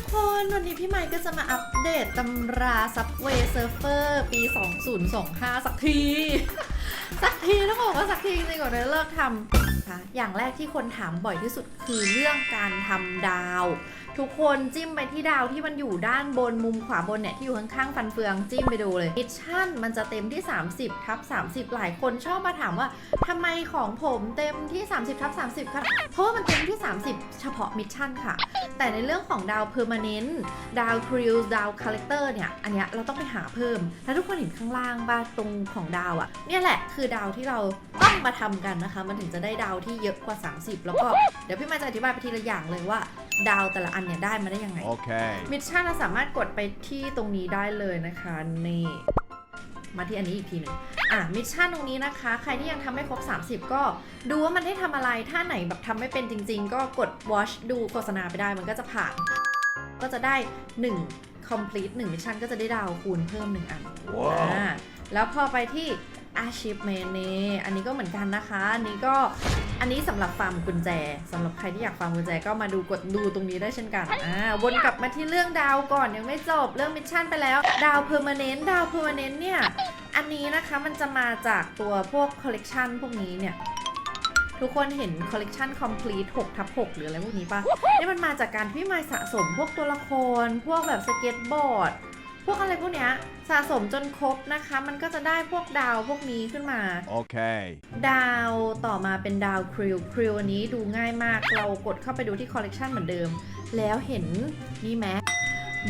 ทุกคนวันนี้พี่ไมค์ก็จะมาอัปเดตตำรา Subway Surfer ปี 2025 สักที สักทีต้องบอกว่าสักทีจริงๆก่อนจะเลิกทำค่ะอย่างแรกที่คนถามบ่อยที่สุดคือเรื่องการทำดาวทุกคนจิ้มไปที่ดาวที่มันอยู่ด้านบนมุมขวาบนเนี่ยที่อยู่ข้างๆฟันเฟืองจิ้มไปดูเลยมิชชั่นมันจะเต็มที่ 30ทับ30 หลายคนชอบมาถามว่าทำไมของผมเต็มที่ 30ทับ30ครับเพราะว่ามันเต็มที่ 30 เฉพาะมิชชั่นค่ะ แต่ในเรื่องของดาวเพอร์มานนต์ดาวคริลดาวคาแรคเตอร์เนี่ยอันเนี้ยเราต้องไปหาเพิ่มถ้าทุกคนเห็นข้างล่างบ้านตรงของดาวอะ่ะเนี่ยแหละคือดาวที่เราต้องมาทำกันนะคะ มันถึงจะได้ดาวที่เยอะกว่า 30 แล้วก็เดี๋ยวพี่มาจะอธิบายไปทีละอย่างเลยว่า ดาวแต่ละอันเนี่ยได้มาได้ยังไง Okay. มิชชั่นเราสามารถกดไปที่ตรงนี้ได้เลยนะคะนี่มาที่อันนี้อีกทีหนึ่งอะมิชชั่นตรงนี้นะคะ ใครที่ยังทำไม่ครบ 30 ก็ดูว่ามันให้ทำอะไร ถ้าไหนแบบทำไม่เป็นจริง ๆ ก็กด watch ดูโฆษณาไปได้มันก็จะผ่าน ก็จะได้ 1 complete 1มิชชั่นก็จะได้ดาวคูณเพิ่ม 1 อันว้าว อ่าแล้วพอไปที่ achievement นี่อันนี้ก็เหมือนกันนะคะ อันนี้ก็ อันนี้สำหรับฟาร์มกุญแจสำหรับใครที่อยากฟาร์มกุญแจก็มาดูกดดูตรงนี้ได้เช่นกันอ่าวนกลับมาที่เรื่องดาวก่อนยังไม่จบเรื่องมิชชั่นไปแล้ว ดาว permanent ดาว permanent เนี่ยอันนี้นะคะมันจะมาจากตัวพวก collection พวกนี้เนี่ยทุกคนเห็น collection complete 6ทับ6หรืออะไรพวกนี้ปะนี่มันมาจากการที่มายสะสมพวกตัวละคร พวกแบบสเก็ตบอร์ด พวกอะไรพวกเนี้ยสะสมจนครบนะคะ มันก็จะได้พวกดาวพวกนี้ขึ้นมา Okay. ดาวต่อมาเป็นดาวคริลคริลอันนี้ดูง่ายมาก เรากดเข้าไปดูที่คอลเลกชันเหมือนเดิม แล้วเห็นนี่ไหม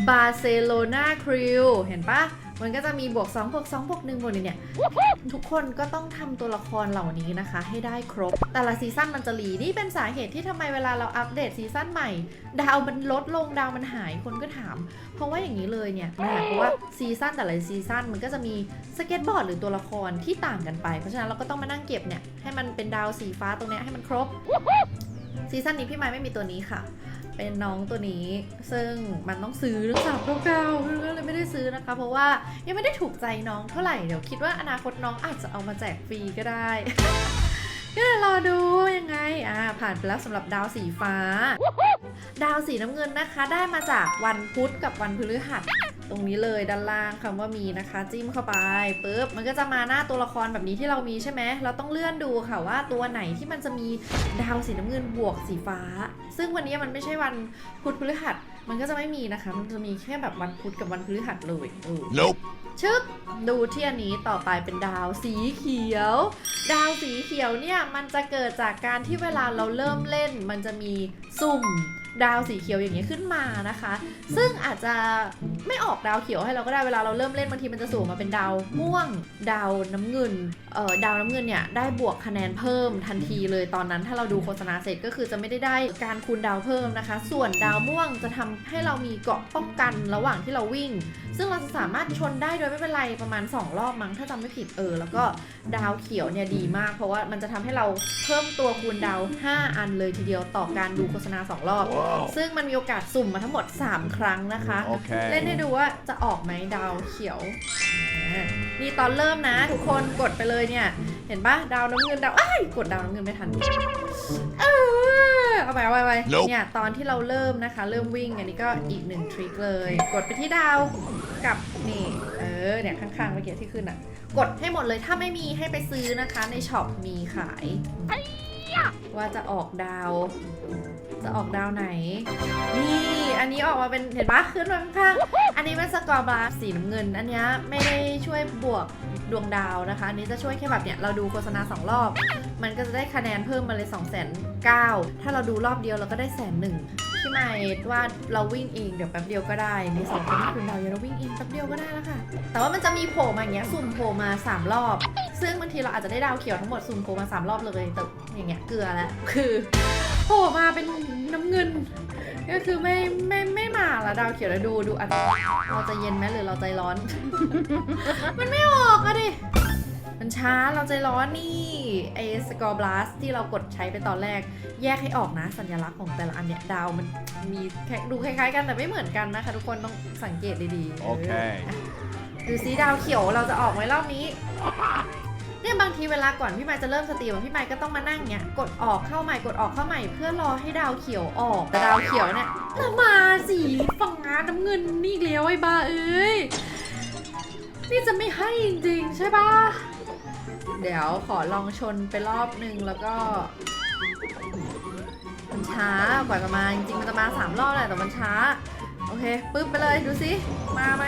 บาร์เซโลนาคริลเห็นปะ มันก็จะมีบวก2บวก2บวก1บวก1เนี่ยทุกคนก็ต้องทำตัวละครเหล่านี้นะคะ ให้ได้ครบ แต่ละซีซั่นมันจะหลีนี่เป็นสาเหตุที่ทำไมเวลาเราอัปเดตซีซั่นใหม่ ดาวมันลดลงดาวมันหายคนก็ถาม เพราะว่าอย่างนี้เลยเนี่ยแม่เพราะว่าซีซั่นแต่ละซีซั่นมันก็จะมีสเก็ตบอร์ดหรือตัวละครที่ต่างกันไป เพราะฉะนั้นเราก็ต้องมานั่งเก็บเนี่ยให้มันเป็นดาวสีฟ้าตรงนี้ให้มันครบซีซั่นนี้พี่ไม้ไม่มีตัวนี้ค่ะ เป็นน้องตัวนี้ ซึ่งมันต้องซื้อเรื่องสาวเก่าก็เลยไม่ได้ซื้อนะคะ เพราะว่ายังไม่ได้ถูกใจน้องเท่าไหร่เดี๋ยวคิดว่าอนาคตน้องอาจจะเอามาแจกฟรีก็ได้ก็เดี๋ยวรอดูยังไง อ่า ผ่านไปแล้วสำหรับดาวสีฟ้า ดาวสีน้ำเงินนะคะ ได้มาจากวันพุธกับวันพฤหัส ตรงนี้เลยด้านล่างคำว่ามีนะคะ จิ้มเข้าไปปุ๊บมันก็จะมาหน้าตัวละครแบบนี้ที่เรามีใช่ไหมเราต้องเลื่อนดูค่ะว่าตัวไหนที่มันจะมีดาวสีน้ำเงินบวกสีฟ้า ซึ่งวันนี้มันไม่ใช่วันพุธพฤหัสมันก็จะไม่มีนะคะ มันจะมีแค่แบบวันพุธกับวันพฤหัสเลยเออ Nope. ชึบดูที่อันนี้ต่อไปเป็นดาวสีเขียว ดาวสีเขียวเนี่ยมันจะเกิดจากการที่เวลาเราเริ่มเล่น มันจะมีสุ่ม ดาวสีเขียวอย่างเงี้ยขึ้นมานะคะ ซึ่งอาจจะไม่ออกดาวเขียวให้เราก็ได้เวลาเราเริ่มเล่นบางทีมันจะสุ่มาเป็นดาวม่วง ดาวน้ำเงินเอ่อดาวน้ำเงินเนี่ยได้บวกคะแนนเพิ่มทันทีเลยตอนนั้น ถ้าเราดูโฆษณาเสร็จก็คือจะไม่ได้ได้การคูณดาวเพิ่มนะคะ ส่วนดาวม่วงจะทำให้เรามีเกาะป้องกันระหว่างที่เราวิ่ง ซึ่งเราจะสามารถชนได้โดยไม่เป็นไรประมาณ 2 รอบมั้งถ้าจำไม่ผิดเออแล้วก็ดาวเขียวเนี่ยดีมาก เพราะว่ามันจะทำให้เราเพิ่มตัวคูณดาว 5 อันเลยทีเดียวต่อการดูโฆษณา 2 รอบ Wow. ซึ่งมันมีโอกาสสุ่มมาทั้งหมด 3 ครั้งนะคะ Okay. เล่นให้ดูว่าจะออกไหมดาวเขียวอ่านี่ตอนเริ่มนะ ทุกคนกดไปเลยเนี่ย เห็นปะดาวน้ำเงินดาวอ้ายกดดาวน้ำเงินไม่ทันเออเอาไปเอาไปเอาไป Nope เนี่ยตอนที่เราเริ่มนะคะ เริ่มวิ่งอันนี้ก็อีกหนึ่งทริคเลย กดไปที่ดาวกับนี่เออเนี่ยข้างๆเมื่อกี้ที่ขึ้นอะ กดให้หมดเลยถ้าไม่มีให้ไปซื้อนะคะในช็อปมีขายว่าจะออกดาว จะออกดาวไหน นี่ อันนี้ออกมาเป็นเห็นปะขึ้นมาข้างๆอันนี้เป็นสกอร์บาร์สีน้ำเงิน อันนี้ไม่ได้ช่วยบวกดวงดาวนะคะ อันนี้จะช่วยแค่แบบเนี้ยเราดูโฆษณาสองรอบ มันก็จะได้คะแนนเพิ่มมาเลย2องแสนเก้าถ้าเราดูรอบเดียวเราก็ได้แสนหนึ่งพี่ใหม่ว่าเราวิ่งเองเดี๋ยวแป๊บเดียวก็ได้ในสองคนที่คืนดาวเดี๋ยวเราวิ่งเองแป๊บเดียวก็ได้แล้วค่ะ แต่ว่ามันจะมีโผล่มาอย่างเงี้ยสุ่มโผล่มาสามรอบ ซึ่งบางทีเราอาจจะได้ดาวเขียวทั้งหมดสุ่มโผล่มาสามรอบเลยแต่อย่างเงี้ยเกลือแล้วคือ ผล่มาเป็นน้ำเงิน ก็คือไม่ไม่ไม่มาละดาวเขียวแล้วดูดูอันเราจะเย็นไหมหรือเราใจร้อน มันไม่ออกอะดิ มันช้าเราใจร้อนนี่ไอสกอร์บลัสที่เรากดใช้ไปตอนแรก แยกให้ออกนะสัญลักษณ์ของแต่ละอันเนี่ยดาวมันมีแค่ดูคล้ายๆกันแต่ไม่เหมือนกันนะคะ ทุกคนต้องสังเกตดีๆ โอเค ดูซิดาวเขียวเราจะออกไหมรอบนี้ เนี่ยบางทีเวลาก่อนพี่ไมค์จะเริ่มสตรีมพี่ไมค์ก็ต้องมานั่งเนี้ยกดออกเข้าใหม่กดออกเข้าใหม่เพื่อรอให้ดาวเขียวออกแต่ดาวเขียวเนี่ยละมาสีฝั่งงาน้ำเงินนี่อีกแล้วไอ้บ้าเอ้ยนี่จะไม่ให้จริงๆใช่ปะเดี๋ยวขอลองชนไปรอบนึงแล้วก็มันช้ากว่าจะมาจริงๆมันจะมาสามรอบแหละแต่มันช้าโอเคปึ๊บไปเลยดูสิมาไหม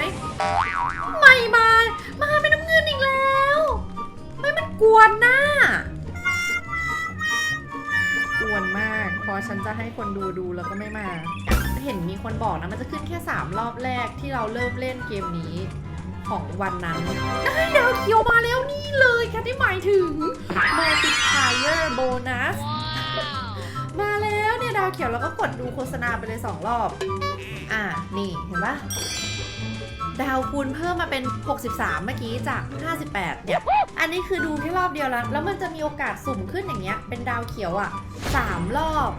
ไม่มามาเป็นน้ำเงินอีกแล้ว กวนหน้ากวนมาก พอฉันจะให้คนดูดูแล้วก็ไม่มา เห็นมีคนบอกนะ มันจะขึ้นแค่ 3 รอบแรกที่เราเริ่มเล่นเกมนี้ของวันนั้นได้ดาวเขียวมาแล้วนี่เลยค่ะที่หมายถึง Multiplier Bonus มาแล้วเนี่ยดาวเขียวแล้วก็กดดูโฆษณาไปเลย 2 รอบ อ่านี่เห็นปะ ดาวคูณเพิ่มมาเป็น 63 เมื่อกี้จาก 58 เนี่ย อันนี้คือดูแค่รอบเดียวแล้ว แล้วมันจะมีโอกาสสุ่มขึ้นอย่างเงี้ย เป็นดาวเขียวอะ่ะ 3 รอบ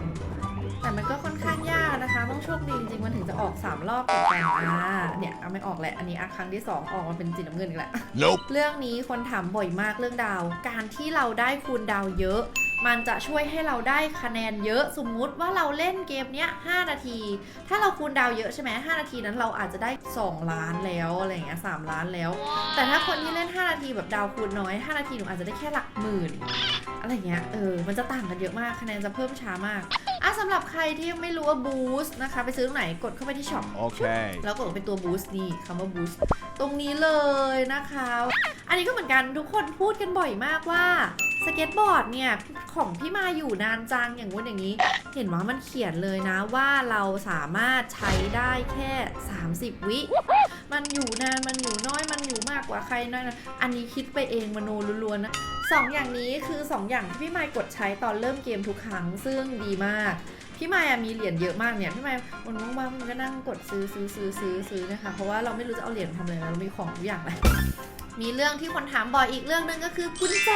แต่มันก็ค่อนข้างยากนะคะ ต้องโชคดีจริงๆ มันถึงจะออก 3 รอบติดกันอ่า เนี่ยเอาไม่ออกแหละ อันนี้อะครั้งที่ 2 ออกมาเป็นสีน้ำเงินอีกแล้ว Nope. เรื่องนี้คนถามบ่อยมากเรื่องดาว การที่เราได้คูณดาวเยอะ มันจะช่วยให้เราได้คะแนนเยอะสมมุติว่าเราเล่นเกมเนี้ย5นาที ถ้าเราคูณดาวเยอะใช่ไหม5นาทีนั้นเราอาจจะได้ 2 ล้านแล้วอะไรอย่างเงี้ย3ล้านแล้ว แต่ถ้าคนที่เล่น 5 นาทีแบบดาวคูณน้อย 5 นาทีหนูอาจจะได้แค่หลักหมื่นอะไรเงี้ยเออมันจะต่างกันเยอะมากคะแนนจะเพิ่มช้ามากอะสำหรับใครที่ยังไม่รู้ว่าบูสต์นะคะ ไปซื้อตรงไหนกดเข้าไปที่ช็อป Okay. แล้วกดเป็นตัวบูสต์นี่คำว่าบูสต์ตรงนี้เลยนะคะ อันนี้ก็เหมือนกันทุกคนพูดกันบ่อยมากว่า สเก็ตบอร์ดเนี่ยของพี่มาอยู่นานจังอย่างงู้นอย่างนี้ เห็นว่ามันเขียนเลยนะว่าเราสามารถใช้ได้แค่ 30 วิ มันอยู่นานมันอยู่น้อยมันอยู่มากกว่าใครน้อยนะอันนี้คิดไปเองมโนล้วนๆนะสองอย่างนี้คือสองอย่างที่พี่มายกดใช้ตอนเริ่มเกมทุกครั้งซึ่งดีมากพี่มายอะมีเหรียญเยอะมากเนี่ยพี่มายวันว่างๆมันก็นั่งกดซื้อซื้อซื้อซื้อซื้อนะคะเพราะว่าเราไม่รู้จะเอาเหรียญทำอะไรเรามีของทุกอย่างเลยมีเรื่องที่คนถามบ่อยอีกเรื่องหนึงก็คือกุญแจ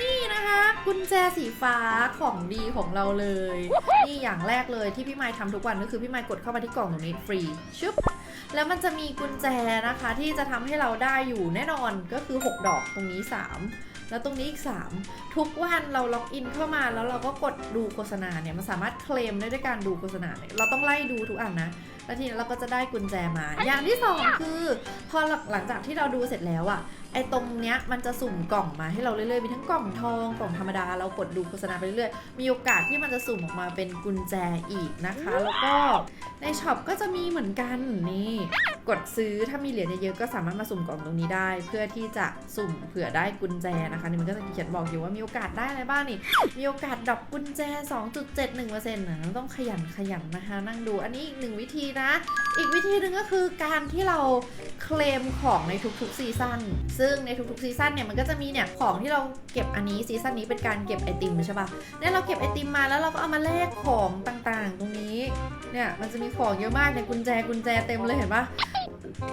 นี่นะคะกุญแจสีฟ้าของดีของเราเลย นี่อย่างแรกเลยที่พี่ไมายทำทุกวันก็คือพี่ไมายกดเข้ามาที่กล่องตรงนี้ฟรีชึบแล้วมันจะมีกุญแจนะคะ ที่จะทำให้เราได้อยู่แน่นอนก็คือ 6 ดอกตรงนี้ 3 แล้วตรงนี้อีก 3 ทุกวันเราล็อกอินเข้ามาแล้วเราก็กดดูโฆษณาเนี่ยมันสามารถเคลมได้ด้วยการดูโฆษณาเนี่ยเราต้องไล่ดูทุกอันนะแล้วทีนี้เราก็จะได้กุญแจมา อย่างที่สองคือ พอหลังจากที่เราดูเสร็จแล้วอะไอ้ตรงเนี้ยมันจะสุ่มกล่องมาให้เราเรื่อยๆ มีทั้งกล่องทองกล่องธรรมดา เรากดดูโฆษณาไปเรื่อยๆ มีโอกาสที่มันจะสุ่มออกมาเป็นกุญแจอีกนะคะ แล้วก็ในช็อปก็จะมีเหมือนกันนี่ กดซื้อถ้ามีเหรียญเยอะๆก็สามารถมาสุ่มกล่องตรงนี้ได้ เพื่อที่จะสุ่มเผื่อได้กุญแจนะคะนี่มันก็จะเขียนบอกอยู่ว่ามีโอกาสได้อะไรบ้างนี่มีโอกาสดรอปกุญแจ 2.71%นะต้องขยันขยันนะคะ นั่งดูอันนี้อีกหนึ่งวิธีนะ อีกวิธีหนึ่งก็คือการที่เราเคลมของในทุกๆซีซั่นซึ่งในทุกๆซีซั่นเนี่ยมันก็จะมีเนี่ยของที่เราเก็บอันนี้ซีซั่นนี้เป็นการเก็บไอติมใช่ปะเนี่ยเราเก็บไอติมมาแล้วเราก็เอามาแลกของต่างๆ ตรงนี้เนี่ยมันจะมีของเยอะมากในยกุญแจกุญแจเต็มเลยเห็นปะ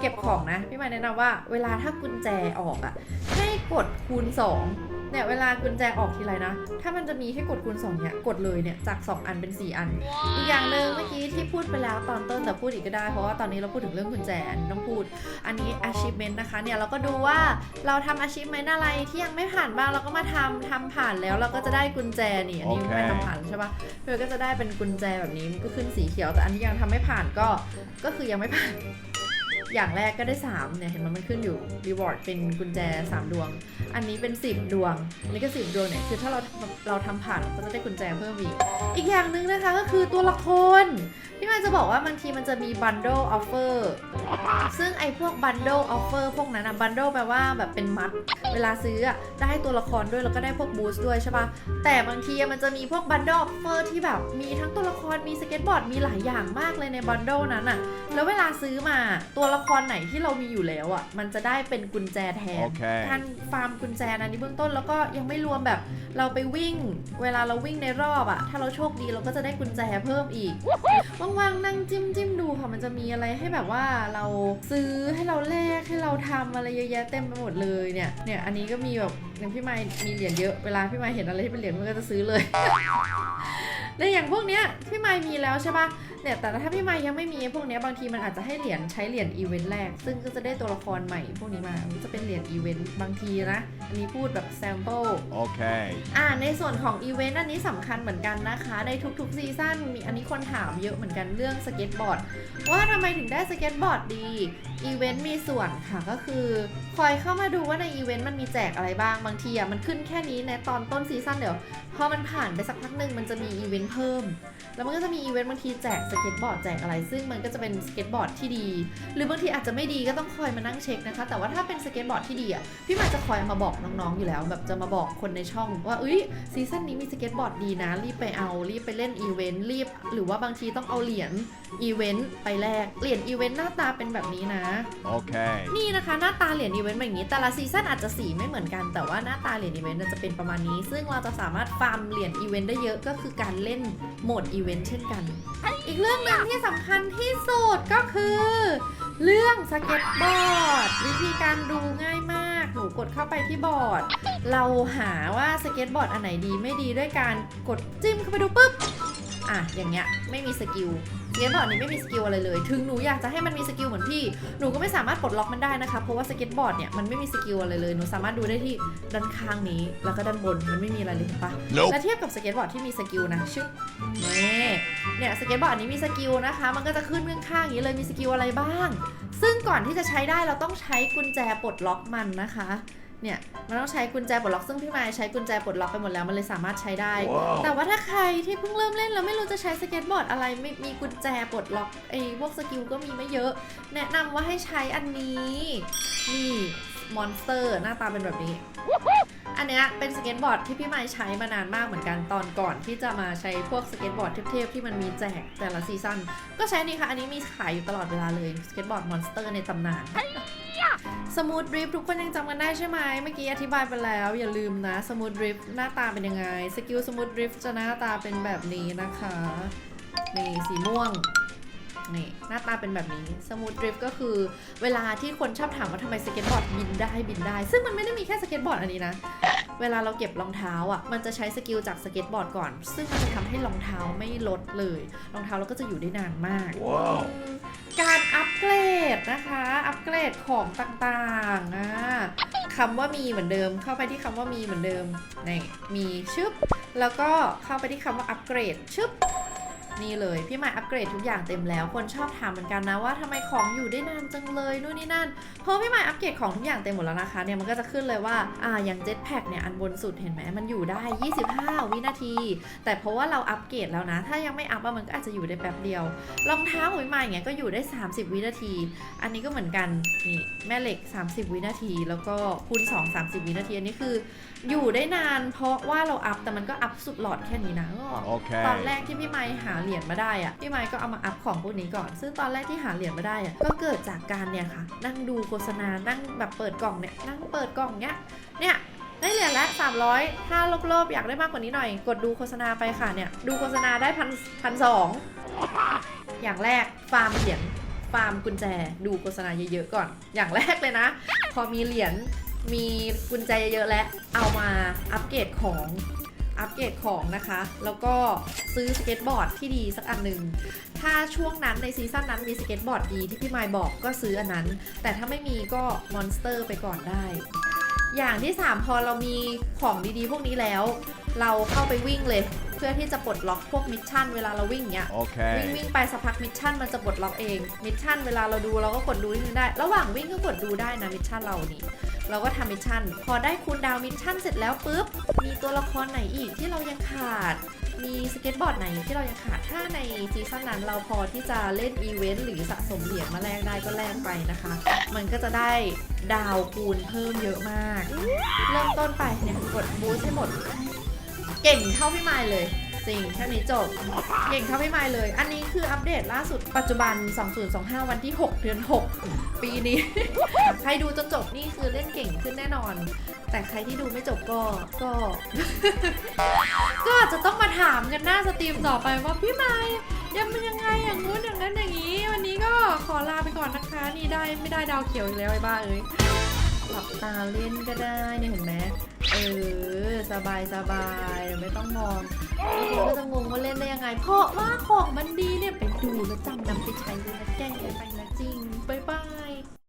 เก็บของนะพี่หมายแนะนำว่า เวลาถ้ากุญแจออกอะให้ กดคูณ 2 เนี่ยเวลากุญแจออกทีไรนะ ถ้ามันจะมีให้กดคูณ 2 เนี่ย กดเลยเนี่ย จาก 2 อันเป็น 4 อัน อีกอย่างหนึ่งเมื่อกี้ที่พูดไปแล้วตอนต้นแต่พูดอีกก็ได้ เพราะว่าตอนนี้เราพูดถึงเรื่องกุญแจอันนี้ต้องพูด อันนี้ achievement นะคะ เนี่ยเราก็ดูว่าเราทำ achievement อะไรที่ยังไม่ผ่านบ้างเราก็มาทำทำผ่านแล้วเราก็จะได้กุญแจนี่อันนี้โอเคไม่ทำผ่านใช่ปะเพื่อก็จะได้เป็นกุญแจแบบนี้มันก็ขึ้นสีเขียวแต่อันที่ยังทำไม่ผ่านก็ก็คือยังไม่ผ่าน อย่างแรกก็ได้3เนี่ยเห็นไหมมันขึ้นอยู่ reward เป็นกุญแจ 3 ดวง อันนี้เป็น 10 ดวง อันนี้ก็ 10 ดวงเนี่ยคือถ้าเราเราทำผ่านก็จะได้กุญแจเพิ่มอีก อีกอย่างหนึ่งนะคะก็คือตัวละครพี่มันจะบอกว่าบางทีมันจะมี bundle offer ซึ่งไอ้พวก bundle offer พวกนั้นอะ bundle แปลว่าแบบเป็นมัด เวลาซื้ออะได้ตัวละครด้วยแล้วก็ได้พวก boost ด้วยใช่ปะแต่บางทีมันจะมีพวก bundle offer ที่แบบมีทั้งตัวละครมีสเก็ตบอร์ดมีหลายอย่างมากเลยใน bundle นั้นอะแล้วเวลาซื้อมาตัวละครไหนที่เรามีอยู่แล้วอะมันจะได้เป็นกุญแจแทนโอเคการฟาร์มกุญแจนะนี่เบื้องต้นแล้วก็ยังไม่รวมแบบเราไปวิ่ง เวลาเราวิ่งในรอบอะ ถ้าเราโชคดีเราก็จะได้กุญแจเพิ่มอีก ว่างๆนั่งจิ้มจิ้มดูค่ะมันจะมีอะไรให้แบบว่าเราซื้อให้เราแลกให้เราทำอะไรเยอะแยะเต็มไปหมดเลยเนี่ยเนี่ยอันนี้ก็มีแบบอย่างพี่ไม้มีเหรียญเยอะเวลาพี่ไม้เห็นอะไรที่เป็นเหรียญมันก็จะซื้อเลยและอย่างพวกเนี้ยพี่ไมค์มีแล้วใช่ปะเนี่ยแต่ถ้าพี่ไมค์ยังไม่มีพวกเนี้ยบางทีมันอาจจะให้เหรียญใช้เหรียญอีเวนต์แรก ซึ่งก็จะได้ตัวละครใหม่พวกนี้มามันจะเป็นเหรียญอีเวนต์บางทีนะอันนี้พูดแบบแซมเปิล Okay. อ่าในส่วนของอีเวนต์อันนี้สำคัญเหมือนกันนะคะ ในทุกๆซีซั่นมีอันนี้คนถามเยอะเหมือนกันเรื่องสเก็ตบอร์ดว่าทำไมถึงได้สเก็ตบอร์ดดีอีเวนต์มีส่วนค่ะก็คือคอยเข้ามาดูว่าในอีเวนต์มันมีแจกอะไรบ้างบางทีอะมันขึ้นแค่นี้ในตอนต้นซีซั่นเดี๋ยวพอมันผ่านไปสักพักหนึ่งมันจะมีอีเวนต์เพิ่ม แล้วมันก็จะมีอีเวนต์บางทีแจกสเก็ตบอร์ดแจกอะไร ซึ่งมันก็จะเป็นสเก็ตบอร์ดที่ดี หรือบางทีอาจจะไม่ดีก็ต้องคอยมานั่งเช็คนะคะ แต่ว่าถ้าเป็นสเก็ตบอร์ดที่ดีอะพี่หมายจะคอยมาบอกน้องๆอยู่แล้ว แบบจะมาบอกคนในช่องว่าเอ้ยซีซั่นนี้มีสเก็ตบอร์ดดีนะรีบไปเอารีบไปเล่นอีเวนต์รีบ หรือว่าบางทีต้องเอาเหรียญอีเวนต์ไปแลกเหรียญอีเวนต์หน้าตาเป็นแบบนี้นะ Okay. นี่นะคะหน้าตาเหรียญอีเวนต์แบบนี้แต่ละซีซั่นอาจจะสีไม่เหมือนกันแต่ว่าว่าหน้าตาเหรียญอีเวนต์จะเป็นประมาณนี้ ซึ่งเราจะสามารถฟาร์มเหรียญอีเวนต์ได้เยอะก็คือการเล่นโหมดอีเวนต์เช่นกัน อีกเรื่องหนึ่งที่สำคัญที่สุดก็คือ เรื่องสเก็ตบอร์ดวิธีการดูง่ายมาก หนูกดเข้าไปที่บอร์ด เราหาว่าสเก็ตบอร์ดอันไหนดีไม่ดีด้วยการกดจิ้มเข้าไปดูปุ๊บ อะอย่างเงี้ยไม่มีสกิลสเก็ตบอร์ดนี้ไม่มีสกิลอะไรเลย ถึงหนูอยากจะให้มันมีสกิลเหมือนพี่ หนูก็ไม่สามารถปลดล็อกมันได้นะคะ เพราะว่าสเก็ตบอร์ดเนี่ยมันไม่มีสกิลอะไรเลย หนูสามารถดูได้ที่ด้านข้างนี้ แล้วก็ด้านบน มันไม่มีอะไรเลยเห็นปะ Nope. และเทียบกับสเก็ตบอร์ดที่มีสกิลนะ ชึบนี่เนี่ยสเก็ตบอร์ดอันนี้มีสกิลนะคะ มันก็จะขึ้นข้างๆอย่างนี้เลย มีสกิลอะไรบ้าง ซึ่งก่อนที่จะใช้ได้เราต้องใช้กุญแจปลดล็อกมันนะคะ เนี่ยมันต้องใช้กุญแจปลดล็อกซึ่งพี่มายใช้กุญแจปลดล็อกไปหมดแล้วมันเลยสามารถใช้ได้ Wow. แต่ว่าถ้าใครที่เพิ่งเริ่มเล่นแล้วไม่รู้จะใช้สเก็ตบอร์ดอะไรไม่มีกุญแจปลดล็อกไอ้พวกสกิลก็มีไม่เยอะ แนะนำว่าให้ใช้อันนี้นี่มอนสเตอร์หน้าตาเป็นแบบนี้ อันเนี้ยเป็นสเก็ตบอร์ดที่พี่ไม้ใช้มานานมากเหมือนกันตอนก่อนที่จะมาใช้พวกสเก็ตบอร์ดเทพๆที่มันมีแจกแต่ละซีซั่นก็ใช้อันนี่ค่ะอันนี้มีขายอยู่ตลอดเวลาเลยสเก็ตบอร์ดมอนสเตอร์ในตำนาน สมูทดริฟทุกคนยังจำกันได้ใช่ไหมเมื่อกี้อธิบายไปแล้ว อย่าลืมนะสมูทดริฟหน้าตาเป็นยังไง สกิลสมูทดริฟจะหน้าตาเป็นแบบนี้นะคะ นี่สีม่วง นี่หน้าตาเป็นแบบนี้สมูทดริฟก็คือ เวลาที่คนชอบถามว่าทำไมสเก็ตบอร์ดบินได้บินได้ ซึ่งมันไม่ได้มีแค่สเก็ตบอร์ดอันนี้นะ เวลาเราเก็บรองเท้าอะมันจะใช้สกิลจากสเก็ตบอร์ดก่อน ซึ่งมันจะทำให้รองเท้าไม่ลดเลย รองเท้าเราก็จะอยู่ได้นานมาก Wow. การอัปเกรดนะคะ อัปเกรดของต่างๆอะคำว่ามีเหมือนเดิม เข้าไปที่คำว่ามีเหมือนเดิมนี่มีชึบแล้วก็เข้าไปที่คำว่าอัปเกรดชึบ นี่เลยพี่หมายอัปเกรดทุกอย่างเต็มแล้ว คนชอบถามเหมือนกันนะว่าทำไมของอยู่ได้นานจังเลยนู่นนี่นั่นเพราะพี่หมายอัปเกรดของทุกอย่างเต็มหมดแล้วนะคะเนี่ยมันก็จะขึ้นเลยว่าอ่าอย่างเจ็ตแพ็เนี่ยอันบนสุดเห็นไหมมันอยู่ได้ 25 วินาที แต่เพราะว่าเราอัปเกรดแล้วนะ ถ้ายังไม่อัพอะมันก็อาจจะอยู่ได้แป๊บเดียวรองเท้าหุยใหม่เนี่ยก็อยู่ได้ 30 วินาที อันนี้ก็เหมือนกันนี่แม่เหล็ก 30 วินาที แล้วก็คูณ2 30 วินาทีอันนี้คือ อยู่ได้นาน เพราะว่าเราอัพแต่มันก็อัพสุดหลอดแค่นี้นะก็ Okay. ตอนแรกที่พี่ไม้หาเหรียญมาได้อะพี่ไม้ก็เอามาอัพของพวกนี้ก่อน ซึ่งตอนแรกที่หาเหรียญมาได้อะก็เกิดจากการเนี่ยค่ะ นั่งดูโฆษณา นั่งแบบเปิดกล่องเนี่ย นั่งเปิดกล่องเนี้ย เนี่ยได้เหรียญละ300 ถ้าโลภๆอยากได้มากกว่านี้หน่อย กดดูโฆษณาไปค่ะเนี่ย ดูโฆษณาได้พันพันสองอย่างแรกฟาร์มเหรียญ ฟาร์มกุญแจ ดูโฆษณาเยอะๆก่อน อย่างแรกเลยนะ พอมีเหรียญ มีกุญแจเยอะๆแล้ว เอามาอัปเกรดของ อัปเกรดของนะคะ แล้วก็ซื้อสเก็ตบอร์ดที่ดีสักอันหนึ่งถ้าช่วงนั้นในซีซั่นนั้นมีสเก็ตบอร์ดดีที่พี่มายบอกก็ซื้ออันนั้น แต่ถ้าไม่มีก็มอนสเตอร์ไปก่อนได้ อย่างที่ 3 พอเรามีของดีๆ พวกนี้แล้ว เราเข้าไปวิ่งเลย เพื่อที่จะปลดล็อกพวกมิชชั่นเวลาเราวิ่งอย่างเงี้ยวิ่ง Okay. วิ่งไปสักพักมิชชั่นมันจะปลดล็อกเองมิชชั่นเวลาเราดูเราก็กดดูนิดนึงได้ ระหว่างวิ่งก็กดดูได้นะมิชชั่นเรานี่ เราก็ทำมิชชั่น พอได้คูณดาวมิชชั่นเสร็จแล้วปุ๊บ มีตัวละครไหนอีกที่เรายังขาด มีสเก็ตบอร์ดไหนที่เรายังขาด ถ้าในซีซั่นนั้นเราพอที่จะเล่นอีเวนต์หรือสะสมเหรียญมาแลกได้ก็แลกไปนะคะ มันก็จะได้ดาวคูณเพิ่มเยอะมาก เริ่มต้นไปเนี่ยกดบูสให้หมด เก่งเท่าพี่ไมายเลย จริงแค่นี้จบเก่งเท่าพี่ไมายเลย อันนี้คืออัปเดตล่าสุดปัจจุบัน 2025 วันที่ 6 เดือน 6 ปีนี้ ใครดูจนจบนี่คือเล่นเก่งขึ้นแน่นอน แต่ใครที่ดูไม่จบก็ก็ ก็อาจจะต้องมาถามกันหน้าสตรีมต่อไปว่าพี่ไมายยังเป็นยังไงอย่างงู้นอย่างนั้นอย่างนี้ วันนี้ก็ขอลาไปก่อนนะคะ นี่ได้ไม่ได้ดาวเขียวอีกแล้วไอ้บ้าเอ้ย หลับตาเล่นก็ได้เนี่ยเห็นไหมเออสบายสบายไม่ต้องมองแล้วคนก็จะงงว่าเล่นได้ยังไง เพราะว่าของมันดีเนี่ยไปดูแล้วจำนำไปใช้เลยนะแกล้งไปนะจริงบ๊ายบาย